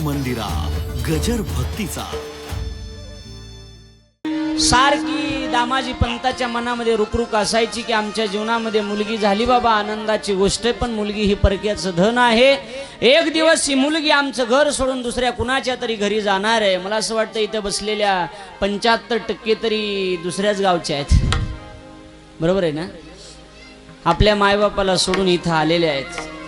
मंदिरा गजर भक्तीचा. सारखी दामाजी पंताच्या मनामध्ये रुकरुक असायची की आमच्या जीवनामध्ये मुलगी झाली बाबा आनंदाची गोष्ट आहे पण मुलगी ही परक्याचं धन आहे. एक दिवस ही मुलगी आमचं घर सोडून दुसऱ्या कुणाच्या तरी घरी जाणार आहे. मला असं वाटतं इथं बसलेल्या पंच्याहत्तर टक्के तरी दुसऱ्याच गावच्या आहेत. बरोबर आहे ना? आपल्या मायबापाला सोडून इथं आलेल्या आहेत.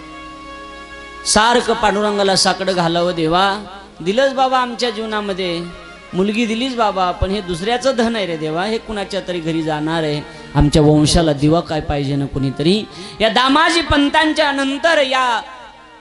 सारखं पांडुरंगाला साकडं घालावं देवा. दिलंच बाबा आमच्या जीवनामध्ये. मुलगी दिलीच बाबा पण हे दुसऱ्याचं धन आहे रे देवा. हे कुणाच्या तरी घरी जाणार आहे. आमच्या वंशाला दिवा काय पाहिजे ना कुणीतरी. या दामाजी पंतांच्या नंतर या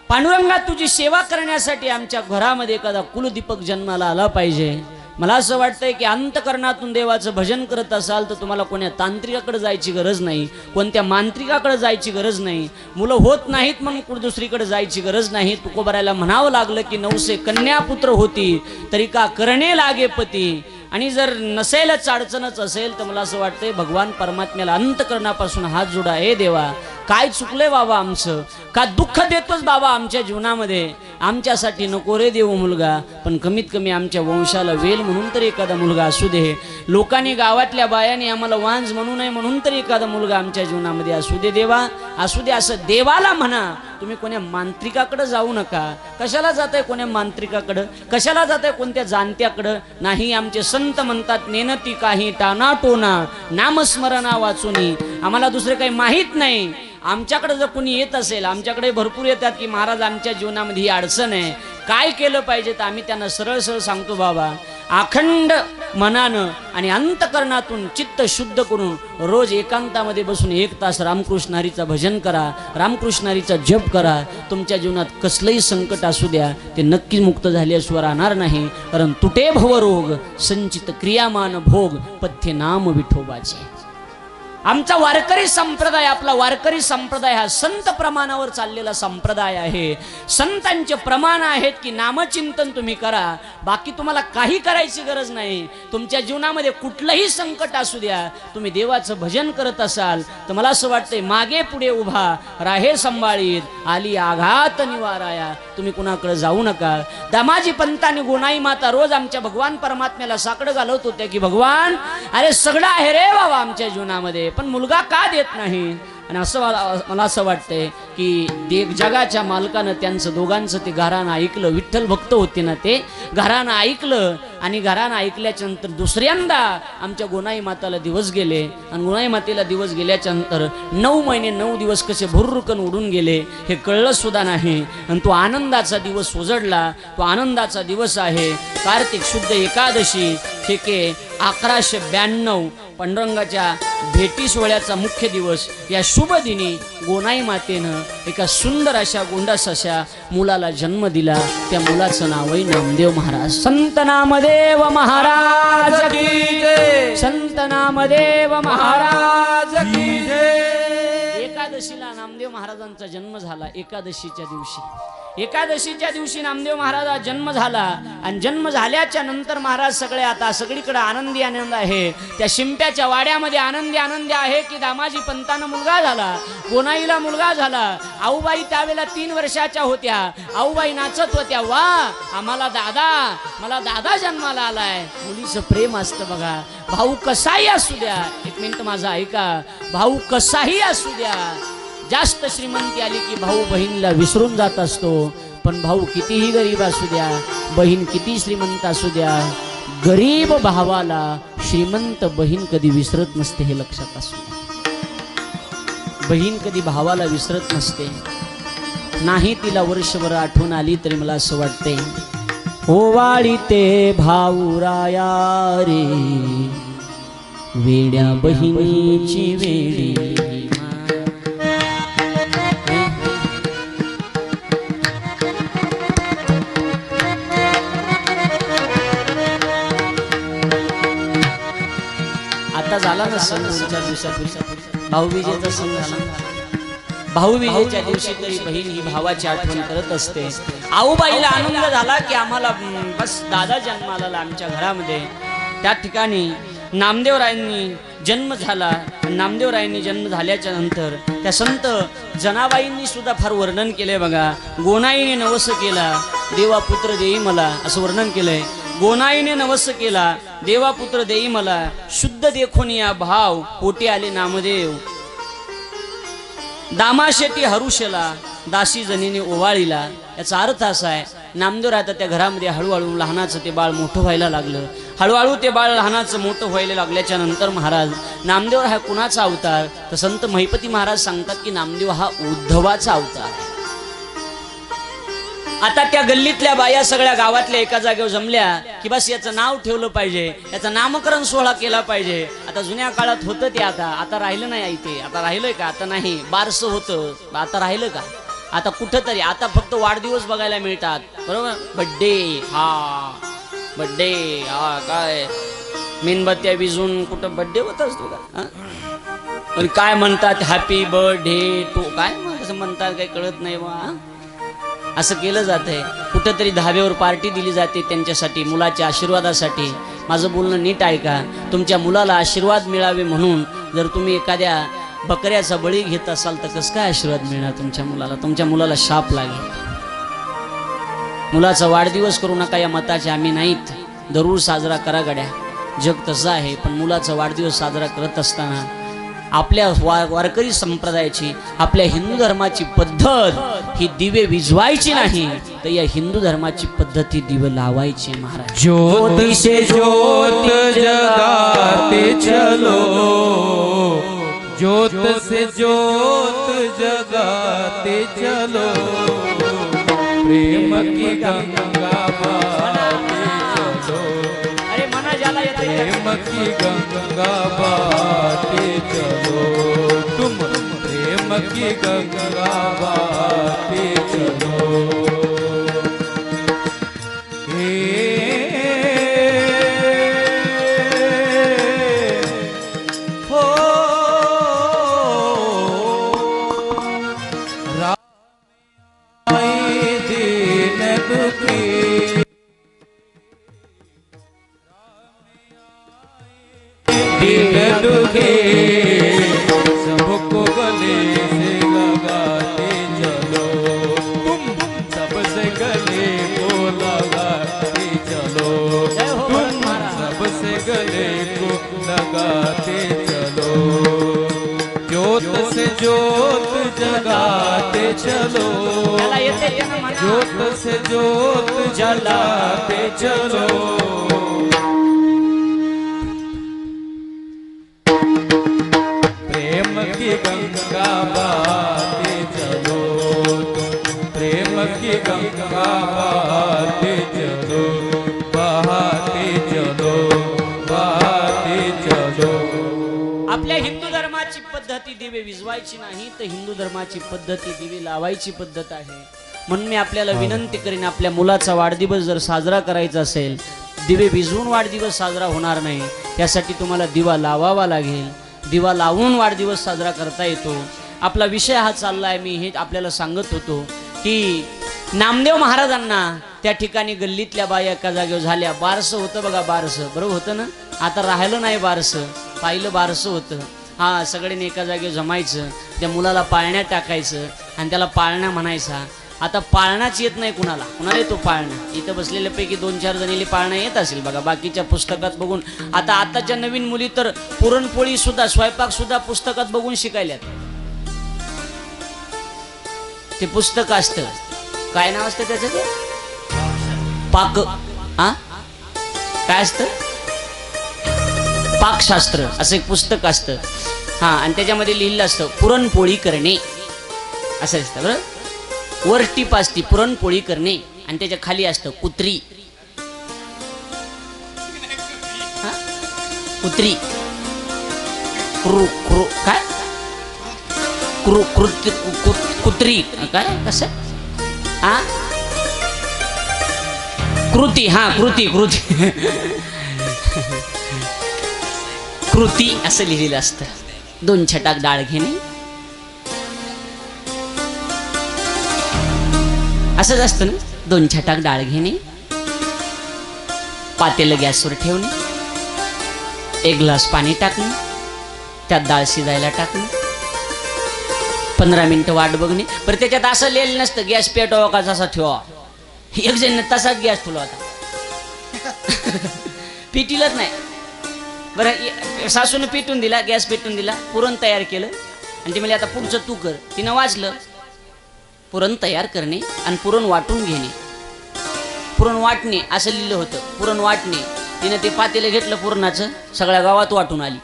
पांडुरंगा तुझी सेवा करण्यासाठी आमच्या घरामध्ये एखादा कुलदीपक जन्माला आला पाहिजे. मला असं वाटतंय की अंतकरणातून देवाचं भजन करत असाल तर तुम्हाला कोण्या तांत्रिकाकडे जायची गरज नाही कोणत्या मांत्रिकाकडे जायची गरज नाही. मुलं होत नाहीत म्हणून कुठं दुसरीकडे जायची गरज नाही. तुकोबरायला म्हणावं लागलं की नवसे कन्यापुत्र होती तरी का करणे लागे पती? आणि जर नसेलच अडचणच असेल तर मला असं वाटतंय भगवान परमात्म्याला अंतकरणापासून हात जोडा. हे देवा काय चुकलंय बाबा आमचं? का दुःख देतोच बाबा आमच्या जीवनामध्ये? आमच्यासाठी नको रे देऊ मुलगा पण कमीत कमी आमच्या वंशाला वेल म्हणून तरी एखादा मुलगा असू दे. लोकांनी गावातल्या बायाने आम्हाला वांज म्हणू नये म्हणून तरी एखादा मुलगा आमच्या जीवनामध्ये असू दे देवा. असू दे असं देवाला म्हणा. तुम्ही कोण्या मांत्रिकाकडं जाऊ नका. कशाला जात आहे कोण्या मांत्रिकाकडं? कशाला जात आहे कोणत्या जाणत्याकडं? नाही आमचे संत म्हणतात नेनती काही टाना टोना. नामस्मरणा वाचुनी. आम्हाला दुसरे काही माहीत नाही. आमच्याकडे जर कोणी येत असेल आमच्याकडे भरपूर येतात की महाराज आमच्या जीवनामध्ये ही अडचण आहे. काय केलं पाहिजे तर आम्ही त्यांना सरळ सरळ सांगतो बाबा अखंड मनानं आणि अंतकरणातून चित्त शुद्ध करून रोज एकांतामध्ये बसून एक तास रामकृष्ण हरीचं भजन करा रामकृष्ण हरीचा जप करा. तुमच्या जीवनात कसलंही संकट असू द्या ते नक्की मुक्त झाल्याशिवाय राहणार नाही. कारण तुटे भवरोग संचित क्रियामान भोग पथ्य नाम विठोबाचे. आमचा वारकरी संप्रदाय आपला वारकरी संप्रदाय हा संत प्रमाणावर चाललेला संप्रदाय आहे. संतांचे प्रमाण आहेत की नामचिंतन तुम्ही करा. बाकी तुम्हाला काही करायची गरज नाही. तुमच्या जीवनामध्ये कुठलंही संकट असू द्या. तुम्ही देवाचं भजन करत असाल तर मला असं वाटतंय मागे पुढे उभा राहे संभाळीत आली आघात निवाराया. तुम्ही कुणाकडे जाऊ नका. दामाजी पंतांनी गोनाई माता रोज आमच्या भगवान परमात्म्याला साकडं घालवत होत्या की भगवान अरे सगळं आहे रे बाबा आमच्या जीवनामध्ये. पण मुलगा का देत नाही? आणि असं मला मला असं वाटतंय की देव जगाच्या मालकानं त्यांचं दोघांचं ते घरानं ऐकलं विठ्ठल भक्त होते ना ते घरानं ऐकलं आणि घरानं ऐकल्याच्या नंतर दुसऱ्यांदा आमच्या गोनाई माताला दिवस गेले. आणि गोनाई मातेला दिवस गेल्याच्यानंतर नऊ महिने नऊ दिवस कसे भुर्रुकन उडून गेले हे कळलं सुद्धा नाही. आणि तो आनंदाचा दिवस उजडला. तो आनंदाचा दिवस आहे. कार्तिक शुद्ध एकादशी ठीक आहे अकराशे ब्याण्णव पांडुरंगाच्या भेटी सोहळ्याचा मुख्य दिवस. या शुभ दिनी गोनाई मातेनं एका सुंदर अशा गोंडस अशा मुलाला जन्म दिला. त्या मुलाचं नाव आहे नामदेव महाराज. संत नामदेव महाराज. संत नामदेव महाराज. एकादशीला नामदेव महाराजांचा जन्म झाला एकादशीच्या दिवशी. एकादशीच्या दिवशी नामदेव महाराजा जन्म झाला. आणि जन्म झाल्याच्यानंतर महाराज सगळे आता सगळीकडे आनंदी आनंद आहे. त्या शिंप्याच्या वाड्यामध्ये आनंदी आनंदी आहे की दामाजी पंतानं मुलगा झाला गोनाईला मुलगा झाला. आऊबाई त्यावेळेला तीन वर्षाच्या होत्या. आऊबाई नाचत होत्या वा आम्हाला दादा मला दादा जन्माला आलाय. मुलीचं प्रेम असतं बघा. भाऊ कसाही असू द्या. एक मिनिट माझा ऐका. भाऊ कसाही असू द्या. जास्त श्रीमंती आली की भाऊ बहिणीला विसरून जात असतो पण भाऊ कितीही गरीब असू द्या बहीण किती श्रीमंत असू द्या गरीब भावाला श्रीमंत बहीण कधी विसरत नसते हे लक्षात असू द्या. बहीण कधी भावाला विसरत नसते नाही तिला वर्षभर आठवण आली तरी मला असं वाटते ओवाळी ते भाऊराया रे वेड्या बहिणीची वेडी झाला ना सण दोन चार दिवसापूर्वी भाऊबीजेचा सण झाला. भाऊबीजेच्या दिवशी तरी बहीण ही भावाची आठवण करत असते. आऊबाईला आनंद झाला की आम्हाला बस दादा जन्माला आला आमच्या घरामध्ये. त्या ठिकाणी नामदेवरायांनी जन्म झाला. नामदेवरायांनी जन्म झाल्याच्यानंतर त्या संत जनाबाईंनी सुद्धा फार वर्णन केले बघा. गोनाईने नवस केला. देवा पुत्र देई मला असं वर्णन केलंय. गोनाईने नवस केला देवा पुत्र देई मला शुद्ध देखून या भाव पोटी आले नामदेव. दामाशेटी हरुषला दासी जनीने ओवाळीला. याचा अर्थ असा आहे नामदेव राहतात त्या घरामध्ये हळूहळू लहानाचं ते बाळ मोठं व्हायला लागलं. हळूहळू ते बाळ लहानाचं मोठं व्हायला लागल्याच्या नंतर महाराज नामदेव हा कुणाचा अवतार? तर संत महिपती महाराज सांगतात की नामदेव हा उद्धवाचा अवतार आहे. आता त्या गल्लीतल्या बाया सगळ्या गावातल्या एका जागेवर जमल्या की बस याचं नाव ठेवलं पाहिजे. याचं नामकरण सोहळा केला पाहिजे. आता जुन्या काळात होतं ते आता. आता राहिलं नाही आई ते आता राहिलंय का? आता नाही. बारसं होतं. आता राहिलं का? आता कुठंतरी. आता फक्त वाढदिवस बघायला मिळतात. बरोबर? बड्डे हा. बड्डे हा काय? मेणबत्त्या विजून कुठं बड्डे होतच तुला पण काय म्हणतात? हॅपी बर्थडे टू काय? असं म्हणतात काही कळत नाही बा असं केलं जात आहे कुठंतरी धाब्यावर पार्टी दिली जाते त्यांच्यासाठी मुलाच्या आशीर्वादासाठी. माझं बोलणं नीट ऐका तुमच्या मुलाला आशीर्वाद मिळावे म्हणून जर तुम्ही एखाद्या बकऱ्याचा बळी घेत असाल तर कसं काय आशीर्वाद मिळणार तुमच्या मुलाला? तुमच्या मुलाला शाप लागेल. मुलाचा वाढदिवस करू नका या मताचे आम्ही नाहीत. जरूर साजरा करा गड्या. जग तसं आहे पण मुलाचा वाढदिवस साजरा करत असताना आपल्या वा वारकरी संप्रदायाची आपल्या हिंदू धर्माची पद्धत ही दिवे विजवायची नाही तर या हिंदू धर्माची पद्धत दिवे लावायची महाराज. ज्योति से ज्योत जगाते चलो. ज्योत से ज्योत जगाते चलो. प्रेम की गंगा बहाते चलो. अरे मना ज्याला. प्रेम की गंगा बहाते चलो. तुम प्रेम की गंगा बहाते चलो। चलो। त्याला येते त्यानं म्हणा. ज्योत से ज्योत जलाते चलो। प्रेम की गंगा बहाते चलो। तुम प्रेम की गंगा बहाते दिवे विजवायची नाही तर हिंदू धर्माची पद्धती दिवे लावायची पद्धत आहे. म्हणून मी आपल्याला विनंती करीन आपल्या मुलाचा वाढदिवस जर साजरा करायचा असेल दिवे विजवून वाढदिवस साजरा होणार नाही त्यासाठी तुम्हाला दिवा लावावा लागेल. दिवा लावून वाढदिवस साजरा करता येतो. आपला विषय हा चालला आहे मी हे आपल्याला सांगत होतो की नामदेव महाराजांना त्या ठिकाणी गल्लीतल्या बाया एका जागेवर झाल्या. बारसं होतं बघा बारसं. बरोबर होतं ना? आता राहिलं नाही बारसं. पाहिलं बारसं होतं. हा सगळ्यांनी एका जागेवर जमायचं त्या मुलाला पाळण्यात टाकायचं आणि त्याला पाळणा म्हणायचा. आता पाळणाच येत नाही कुणाला. कुणाला येतो पाळणा? इथं बसलेल्यापैकी दोन चार जणीला पाळणा येत असेल बघा. बाकीच्या पुस्तकात बघून. आता आताच्या नवीन मुली तर पुरणपोळी सुद्धा स्वयंपाक सुद्धा पुस्तकात बघून शिकायल्यात. ते पुस्तक असतं. काय नाव असतं त्याचं? ते पाक. हा काय असतं? पाकशास्त्र असं एक पुस्तक असतं. हा आणि त्याच्यामध्ये लिहिलं असतं पुरणपोळी करणे. असं असतं बरं? वर टीप असती पुरणपोळी करणे. आणि त्याच्याखाली असतं कुत्री. कुत्री. क्रू क्रू काय? क्रू कृत कुत्री. काय? कसं? हा? कृती हा कृती कृती. कृती असं लिहिलेलं असतं. दोन छटाक डाळ घेणे. असंच असतं ना? दोन छटाक डाळ घेणे. पातेलं गॅसवर ठेवणे. एक ग्लास पाणी टाकणे. त्यात डाळ शिजायला टाकणे. पंधरा मिनटं वाट बघणे. बरं त्याच्यात असं लिहिलं नसतं गॅस पेटवा का जसा ठेवा. एक जण तसाच गॅस ठेवला होता. पिटीलच नाही. बरं सासून सासूनं पेटून दिला गॅस पेटून दिला पुरण तयार केलं. आणि ते म्हणजे आता पुढचं तू कर. तिनं वाचलं पुरण तयार करणे आणि पुरण वाटून घेणे. पुरण वाटणे असं लिहिलं होतं. पुरण वाटणे. तिनं ते पातेलं घेतलं पुरणाचं. सगळ्या गावात वाटून आली.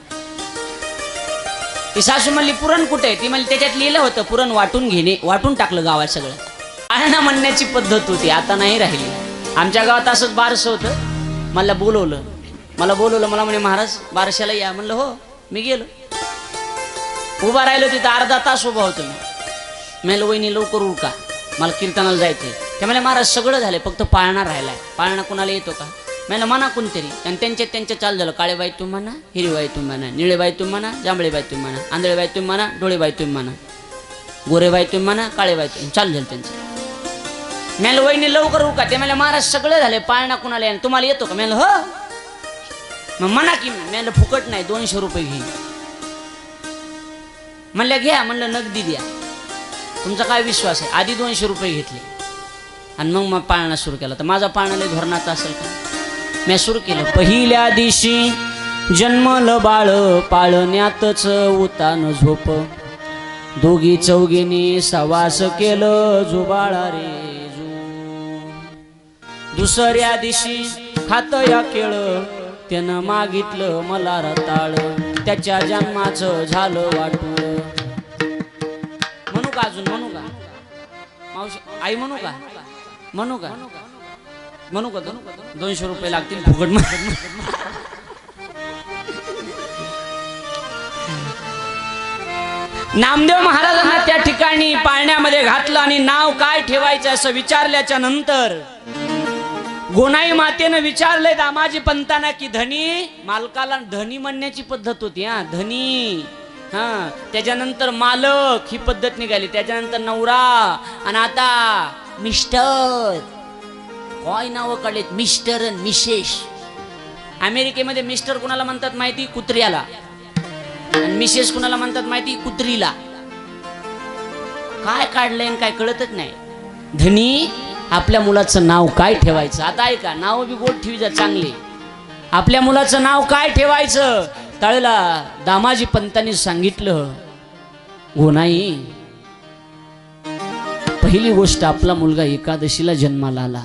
ती सासू म्हणली पुरण कुठे ती म्हणली त्याच्यात लिहिलं होतं पुरण वाटून घेणे. वाटून टाकलं गावात सगळं. पाळणा म्हणण्याची पद्धत होती. आता नाही राहिली. आमच्या गावात असंच बारसं होतं. मला बोलवलं. मला बोलवलं मला म्हणे महाराज बारशाला या. म्हणलं हो मी गेलो. उभा राहिलो तिथं अर्धा तास उभा होतो मी. मेल वहिनी लवकर उरका मला कीर्तनाला जायचंय. त्या म्हणल्या महाराज सगळं झालंय फक्त पाळणा राहिलाय. पाळणा कुणाला येतो का? मला म्हणा कोणतरी. आणि त्यांच्या त्यांच्या चाल झालं काळेबाई तुम्ही म्हणा हिरवाई तुम्ही म्हणा निळेबाई तुम्ही म्हणा जांभळेबाई तुम्ही म्हणा आंधळेबाई तुम्ही म्हणा डोळेबाई तुम्ही म्हणा गोरेबाई तुम्ही म्हणा काळेबाई तुम्ही चाल झालं त्यांचं. मेल वहिनी लवकर उका ते मला महाराज सगळं झालंय पाळणा कुणाला तुम्हाला येतो का? मेल हो. मग म्हणा की मेल फुकट नाही दोनशे रुपये घेईन म्हणल्या घ्या म्हणलं नगदी द्या. तुमचा काय विश्वास आहे? आधी दोनशे रुपये घेतले. आणि मग मग पाळणा सुरू केला. तर माझा पाळणाला धोरणाचा असेल का? मी सुरू केलं. पहिल्या दिवशी जन्मलं बाळ पाळण्यातच उतान झोप. दोघी चौघीने सवास केलं झुबाळा रे जू. दुसऱ्या दिवशी खात या केळ त्यानं मागितलं मला रताळ. त्याच्या जन्माचं झालं वाटूळ. म्हणू का अजून? म्हणू का? मावशी आई म्हणू का? म्हणू का? म्हणू का दोनशे रुपये लागतील फुकट नामदेव महाराजांना त्या ठिकाणी पाळण्यामध्ये घातलं आणि नाव काय ठेवायचं असं विचारल्याच्या नंतर गोनाई मातेनं विचारलंय दामाजी पंताना की धनी मालकाला धनी म्हणण्याची पद्धत होती हा धनी हा त्याच्यानंतर मालक ही पद्धत निघाली त्याच्यानंतर नवरा आणि आता मिस्टर काय नावं काढलेत? मिस्टर आणि मिसेस. अमेरिकेमध्ये मिस्टर कुणाला म्हणतात माहिती? कुत्र्याला. आणि मिसेस कुणाला म्हणतात माहिती? कुत्रीला. काय काढलंय आणि काय कळतच नाही. धनी आपल्या मुलाचं नाव काय ठेवायचं? आता ऐका नाव बी गोड ठेवी जा चांगले. आपल्या मुलाचं नाव काय ठेवायचं? तळेला दामाजी पंतांनी सांगितलं हो गोनाई पहिली गोष्ट आपला मुलगा एकादशीला जन्माला आला.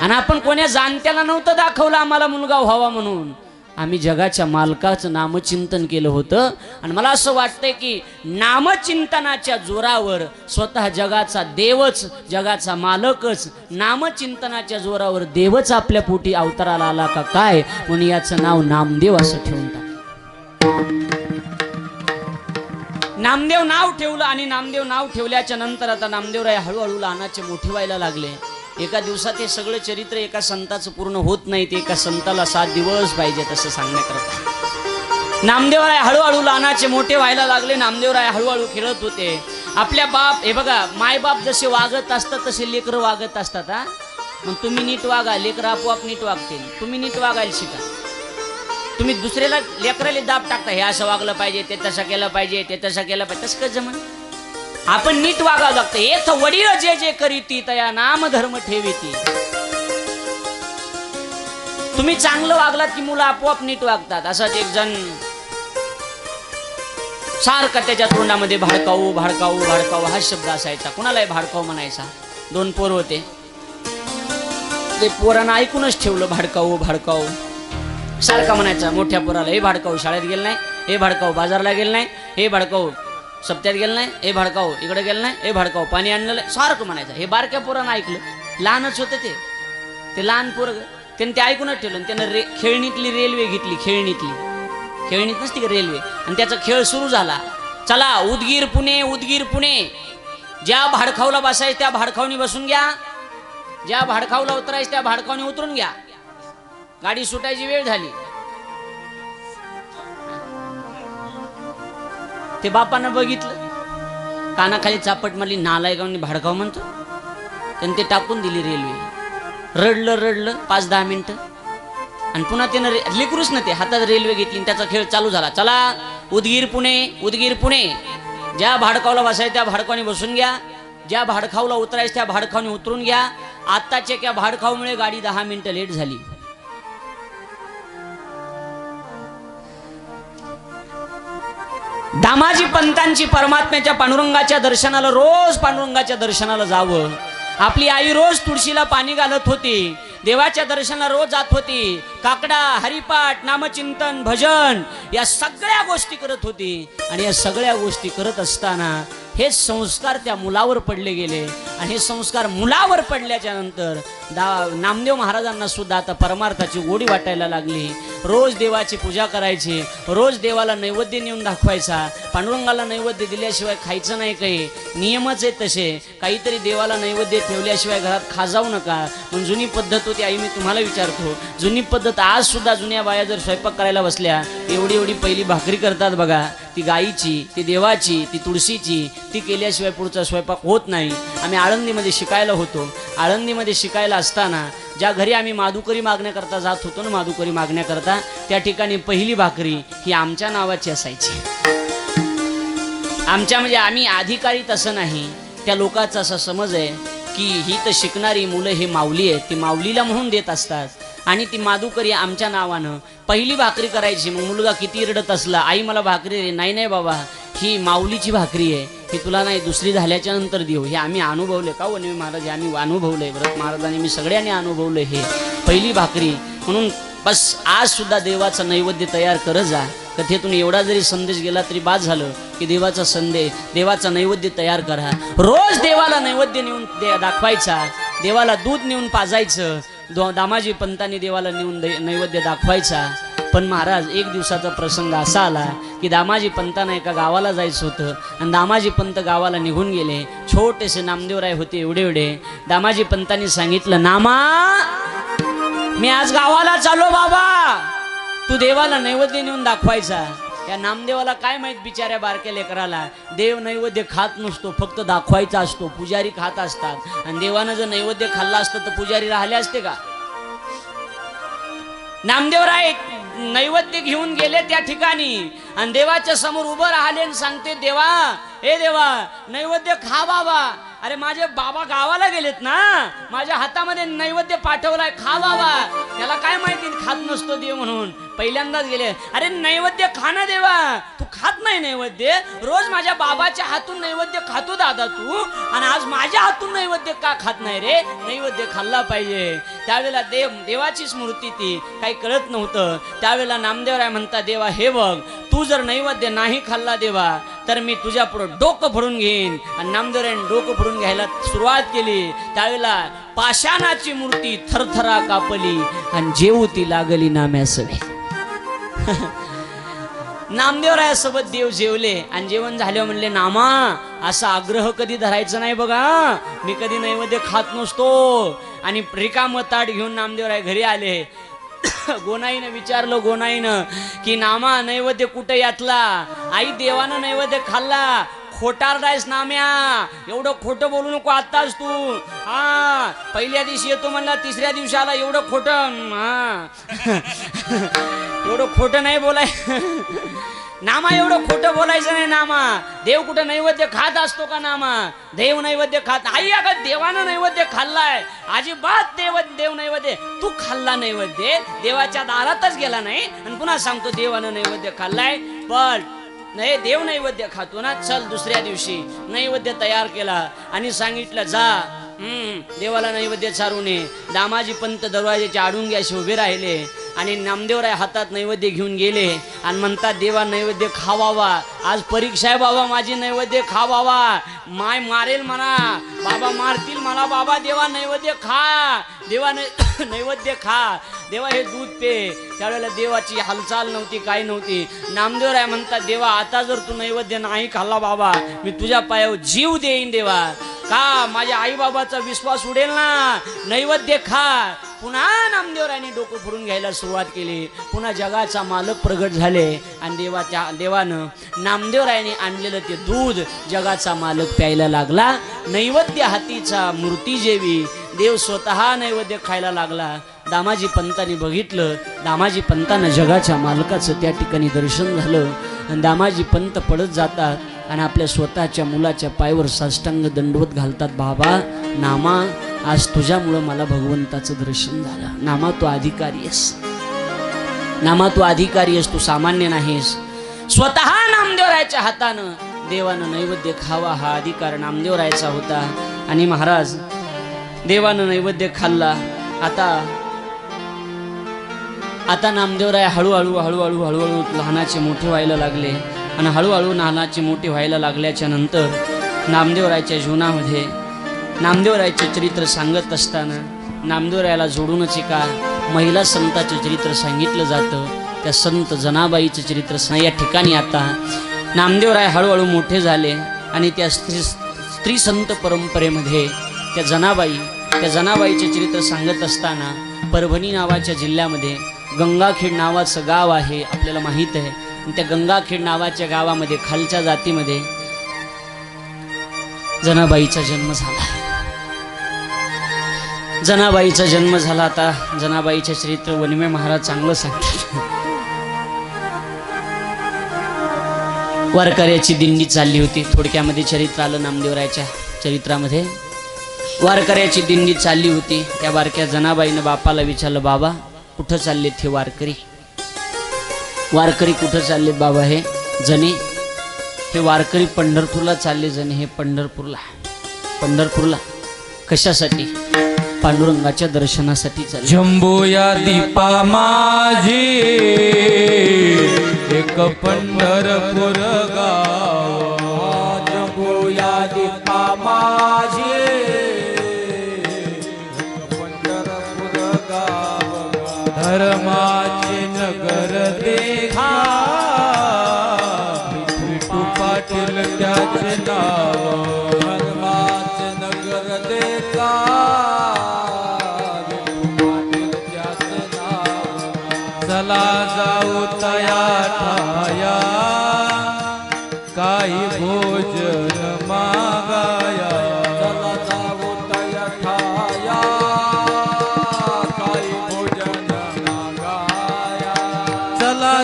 आणि आपण कोण्या जाणत्याला नव्हतं दाखवलं आम्हाला मुलगा व्हावा म्हणून. आम्ही जगाच्या मालकाचं नामचिंतन केलं होतं. आणि मला असं वाटतंय की नामचिंतनाच्या जोरावर स्वतः जगाचा देवच जगाचा मालकच नामचिंतनाच्या जोरावर देवच आपल्या पोटी अवताराला आला का काय? म्हणून याचं नाव नामदेव असं ठेवून टाक. नामदेव नाव ठेवलं आणि नामदेव नाव ठेवल्याच्या नंतर आता नामदेवराय हळूहळू लहानाचे मोठे व्हायला लागले. एका दिवसात हे सगळं चरित्र एका संताचं पूर्ण होत नाही ते एका संताला सात दिवस पाहिजेत असं सांगण्याकरता. नामदेवराय हळूहळू लहानाचे मोठे व्हायला लागले. नामदेवराय हळूहळू खेळत होते. आपल्या बाप हे बघा माय बाप जसे वागत असतात तसे लेकरं वागत असतात हा? मग तुम्ही नीट वागा. लेकरं आपोआप नीट वागतील. तुम्ही नीट वागायला शिका. तुम्ही दुसऱ्याला लेकराला दाब टाकता. हे असं वागलं पाहिजे ते तसं केलं पाहिजे ते तसं केलं पाहिजे. तसं कसं जमन? आपण नीट वागावं लागतं. एक वडील जे जे करीती तया नाम धर्म ठेवीती. तुम्ही चांगलं वागलात की मुलं आपोआप नीट वागतात. असंच एक जण सारखा त्याच्या तोंडामध्ये भाडकाऊ भाडकाऊ भाडकाऊ हा शब्द असायचा. कुणालाही भाडकाऊ म्हणायचा. दोन पोर होते. ते पोरांना ऐकूनच ठेवलं भाडकाऊ भाडकाऊ सारखा म्हणायचा मोठ्या पोराला हे भाडकाऊ शाळेत गेलं नाही हे भाडकाऊ बाजारला गेलं नाही हे भाडकाऊ सप्त्यात गेलं नाही हे भडकाव इकडे गेलं नाही हे भडकाव पाणी आणलं सारखं म्हणायचं. हे बारक्या पोरानं ऐकलं. लहानच होतं ते. ते लहान पोरग. त्याने ते ऐकूनच ठेवलं. आणि त्यानं रे खेळणीतली रेल्वे घेतली खेळणीतली. खेळणीत नसती का रेल्वे? आणि त्याचा खेळ सुरू झाला. चला उदगीर पुणे उदगीर पुणे. ज्या भाडखावला बसायचं त्या भाडखावनी बसून घ्या. ज्या भाडखावला उतरायचं त्या भाडखावनी उतरून घ्या. गाडी सुटायची वेळ झाली. ते बापानं बघितलं. कानाखाली चापट मारली नालायगावनी भाडकाव म्हणतो. त्यांनी ते टाकून दिली रेल्वे. रडलं रडलं पाच दहा मिनटं. आणि पुन्हा त्यानं रे लेकरूच ना ते हातात रेल्वे घेतली आणि त्याचा खेळ चालू झाला. चला उदगीर पुणे उदगीर पुणे. ज्या भाडकावला बसाय त्या भाडकावनी बसून घ्या. ज्या भाडखावला उतरायचं त्या भाडखावनी उतरून घ्या. आत्ताच्या त्या भाडखाऊमुळे गाडी दहा मिनटं लेट झाली. दामाजी पंतांची परमात्म्याच्या पांडुरंगाच्या दर्शनाला रोज पांडुरंगाच्या दर्शनाला जावं. आपली आई रोज तुळशीला पाणी घालत होती. देवाच्या दर्शनाला रोज जात होती. काकडा हरिपाठ नामचिंतन भजन या सगळ्या गोष्टी करत होती. आणि या सगळ्या गोष्टी करत असताना हे संस्कार त्या मुलावर पडले गेले. आणि हे संस्कार मुलावर पडल्याच्या नंतर दा नामदेव महाराजांना सुद्धा आता परमार्थाची गोडी वाटायला लागली. रोज देवाची पूजा करायची रोज देवाला नैवेद्य नेऊन दाखवायचा पांडुरंगाला नैवेद्य दिल्याशिवाय खायचं नाही काही. नियमच आहेत तसे. काहीतरी देवाला नैवेद्य ठेवल्याशिवाय घरात खा जाऊ नका. पण जुनी पद्धत होती आई मी तुम्हाला विचारतो. जुनी पद्धत आज सुद्धा जुन्या बाया जर स्वयंपाक करायला बसल्या एवढी एवढी पहिली भाकरी करतात बघा. ती गाईची ती देवाची ती तुळशीची ती केल्याशिवाय पुढचा स्वयंपाक होत नाही. आम्ही आळंदीमध्ये शिकायला होतो. आळंदीमध्ये शिकायला असताना ज्या घरी आम्ही माधुकरी मागण्याकरता जात होतो ना माधुकरी मागण्याकरता त्या ठिकाणी पहिली भाकरी ही आमच्या नावाची असायची. आमच्या म्हणजे आम्ही अधिकारी तसं नाही त्या लोकांचा असा समज आहे की ही तर शिकणारी मुलं हे माऊली आहेत ती माऊलीला म्हणून देत असतात. आणि ती माधुकरी आमच्या नावानं पहिली भाकरी करायची. मग मुलगा किती रडत असला आई मला भाकरी रे नाही नाही बाबा ही माऊलीची भाकरी आहे. हे तुला नाही दुसरी झाल्याच्यानंतर देऊ. हे आम्ही अनुभवले का वनवी महाराज? आम्ही अनुभवलंय व्रत महाराजांनी मी सगळ्यांनी अनुभवलं हे. पहिली भाकरी. म्हणून बस आज सुद्धा देवाचं नैवेद्य तयार करत जा. कथेतून एवढा जरी संदेश गेला तरी बाद झालं की देवाचा संदेश देवाचा नैवेद्य तयार करा. रोज देवाला नैवेद्य नेऊन दे दाखवायचा. देवाला दूध नेऊन पाजायचं. दामाजी पंतांनी देवाला नेऊन नैवेद्य दाखवायचा. पण महाराज एक दिवसाचा प्रसंग असा आला की दामाजी पंतांना एका गावाला जायचं होतं. आणि दामाजी पंत गावाला निघून गेले. छोटेसे नामदेवराय होते एवढे एवढे. दामाजी पंतांनी सांगितलं नामा मी आज गावाला चालो बाबा. तू देवाला नैवेद्य नेऊन दाखवायचा. या नामदेवाला काय माहीत बिचाऱ्या बारक्या लेकराला? देव नैवेद्य खात नसतो फक्त दाखवायचा असतो. पुजारी खात असतात. आणि देवानं जर नैवेद्य खाल्ला असतं तर पुजारी राहिले असते का? नामदेवराय नैवेद्य घेऊन गेले त्या ठिकाणी. आणि देवाच्या समोर उभं राहिले आणि सांगते देवा हे देवा नैवेद्य खा बाबा. अरे माझे बाबा गावाला गेलेत ना. माझ्या हातामध्ये नैवेद्य पाठवलाय खा बाबा. त्याला काय माहिती खात नसतो देव म्हणून. पहिल्यांदाच गेले. अरे नैवेद्य खा ना देवा. तू खात नाही नैवेद्य. रोज माझ्या बाबाच्या हातून नैवेद्य खातो दादा तू. आणि आज माझ्या हातून नैवेद्य का खात नाही रे? नैवेद्य खाल्ला पाहिजे. त्यावेळेला देव देवाचीच मूर्ती ती. काही कळत नव्हतं. त्यावेळेला नामदेवराय म्हणता देवा हे बघ तू जर नैवेद्य नाही खाल्ला देवा तर मी तुझ्या पुढे डोकं भरून घेईन. आणि नामदेवरायने डोकं भरून घ्यायला सुरुवात केली. त्यावेळेला पाषाणाची मूर्ती थरथरा कापली आणि जेऊ ती लागली नाम्यासवे. नामदेवरायासोबत देव जेवले आणि जेवण झाल्यावर म्हणले नामा असा आग्रह कधी धरायचा नाही बघा मी कधी नैवेद्य खात नसतो. आणि रिकाम ताट घेऊन नामदेवराय घरी आले. गोनाईनं विचारलं गोनाईनं की नामा नैवेद्य कुठे यातला? आई देवानं नैवेद्य खाल्ला. खोटारडायस नाम्या. एवढं खोटं बोलू नको आत्ताच तू. हा पहिल्या दिवशी येतो म्हणला तिसऱ्या दिवशी आला एवढं खोटं. हा. एवढं खोटं नाही बोलाय. नामा एवढं खोटं बोलायचं नाही नामा. देव कुठं नैवेद्य खात असतो का नामा? देव नैवेद्य खात आई अगं देवानं नैवेद्य खाल्लाय. अजिबात देव देव नैवेद्य तू खाल्ला नैवेद्य देवाच्या दारातच गेला नाही. आणि पुन्हा सांगतो देवानं नैवेद्य खाल्लाय. पण नाही देव नैवेद्य खातो ना चल दुसऱ्या दिवशी. नैवेद्य तयार केला आणि सांगितलं जा. देवाला नैवेद्य चारून ये. दामाजी पंत दरवाजेच्या आडून असे उभे राहिले आणि नामदेवराय हातात नैवेद्य घेऊन गेले आणि म्हणतात देवा नैवेद्य खावावा. आज परीक्षा आहे बाबा माझी नैवेद्य खावावा. माय मारेल म्हणा. बाबा मारतील मला बाबा देवा नैवेद्य खा. देवा नैवेद्य खा. देवा हे दूध पे. त्यावेळेला देवाची हालचाल नव्हती काय नव्हती. नामदेवराय म्हणतात देवा आता जर तू नैवेद्य नाही खाल्ला बाबा मी तुझ्या पायावर जीव देईन देवा. का माझ्या आई बाबाचा विश्वास उडेल ना? नैवेद्य खा. पुन्हा नामदेवरायने डोकं फोडून घ्यायला सुरुवात केली. पुन्हा जगाचा मालक प्रगट झाले. आणि देवाच्या देवानं नामदेवरायाने आणलेलं ते दूध जगाचा मालक प्यायला लागला. नैवेद्य हातीचा मूर्ती जेवी. देव स्वतः नैवेद्य खायला लागला. दामाजी पंतांनी बघितलं. दामाजी पंतांना जगाच्या मालकाचं त्या ठिकाणी दर्शन झालं. आणि दामाजी पंत पडत जातात. आणि आपल्या स्वतःच्या मुलाच्या पायावर साष्टांग दंडवत घालतात बाबा नामा आज तुझ्यामुळं मला भगवंताचं दर्शन झालं. नामा तू अधिकारी आहेस. नामा तू अधिकारी आहेस तू सामान्य नाहीस. स्वतः नामदेवरायच्या हातानं देवानं नैवेद्य खावा हा अधिकार नामदेवरायचा होता. आणि महाराज देवानं नैवेद्य खाल्ला. आता आता नामदेवराय हळूहळू हळूहळू हळूहळू लहानाचे मोठे व्हायला लागले. आणि हळूहळू नानाची मोठी व्हायला लागल्याच्या नंतर नामदेवरायच्या जीवनामध्ये नामदेवरायचे चरित्र सांगत असताना नामदेवरायाला जोडूनच एका महिला संताचं चरित्र सांगितलं जातं. त्या संत जनाबाईचं चरित्र सा- या ठिकाणी आता नामदेवराय हळूहळू मोठे झाले आणि त्या स्त्री स्त्री संत परंपरेमध्ये त्या जनाबाई त्या जनाबाईचे चरित्र सांगत असताना परभणी नावाच्या जिल्ह्यामध्ये गंगाखेड नावाचं गाव आहे आपल्याला माहीत आहे. त्या गंगाखेड नावाच्या गावामध्ये खालच्या जातीमध्ये जनाबाईचा जन्म झाला. जनाबाईचा जन्म झाला आता. जनाबाईचे चरित्र वनमे महाराज चांगलं सांगतात. वारकऱ्याची दिंडी चालली होती. थोडक्यामध्ये चरित्र आलं नामदेवरायच्या चरित्रामध्ये. वारकऱ्याची दिंडी चालली होती. त्या बारक्या जनाबाईनं बापाला विचारलं बाबा कुठं चाललेत हे वारकरी? वारकरी कुठं चालले बाबा हे? जणे? हे वारकरी पंढरपूरला चालले जणे हे पंढरपूरला. पंढरपूरला. कशासाठी? पांडुरंगाच्या दर्शनासाठी चालले. जंबोया दीपा माझी एक पंढरपूर गा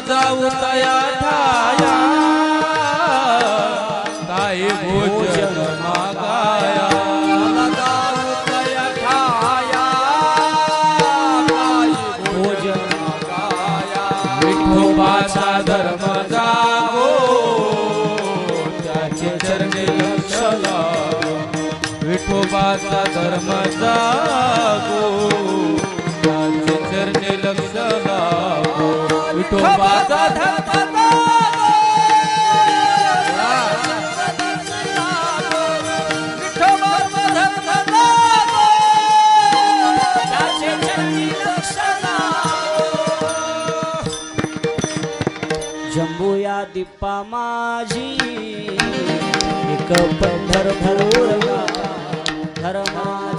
जाऊ तया ठाया काही भोजन मागाया. जाऊ तया ठाया भोजन मागाया. विठोबाचा धर्म जागो. त्याचे चरणी लक्ष लावो. विठोबाचा धर्म जागो. विठोबाचा धर्म जंबूया दीपा माझी एक पंढरपूर धर्माचे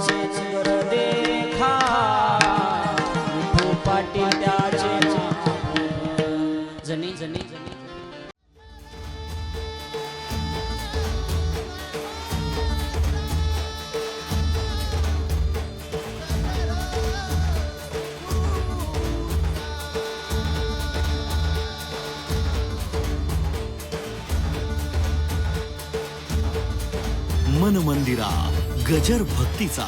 गजर भक्तीचा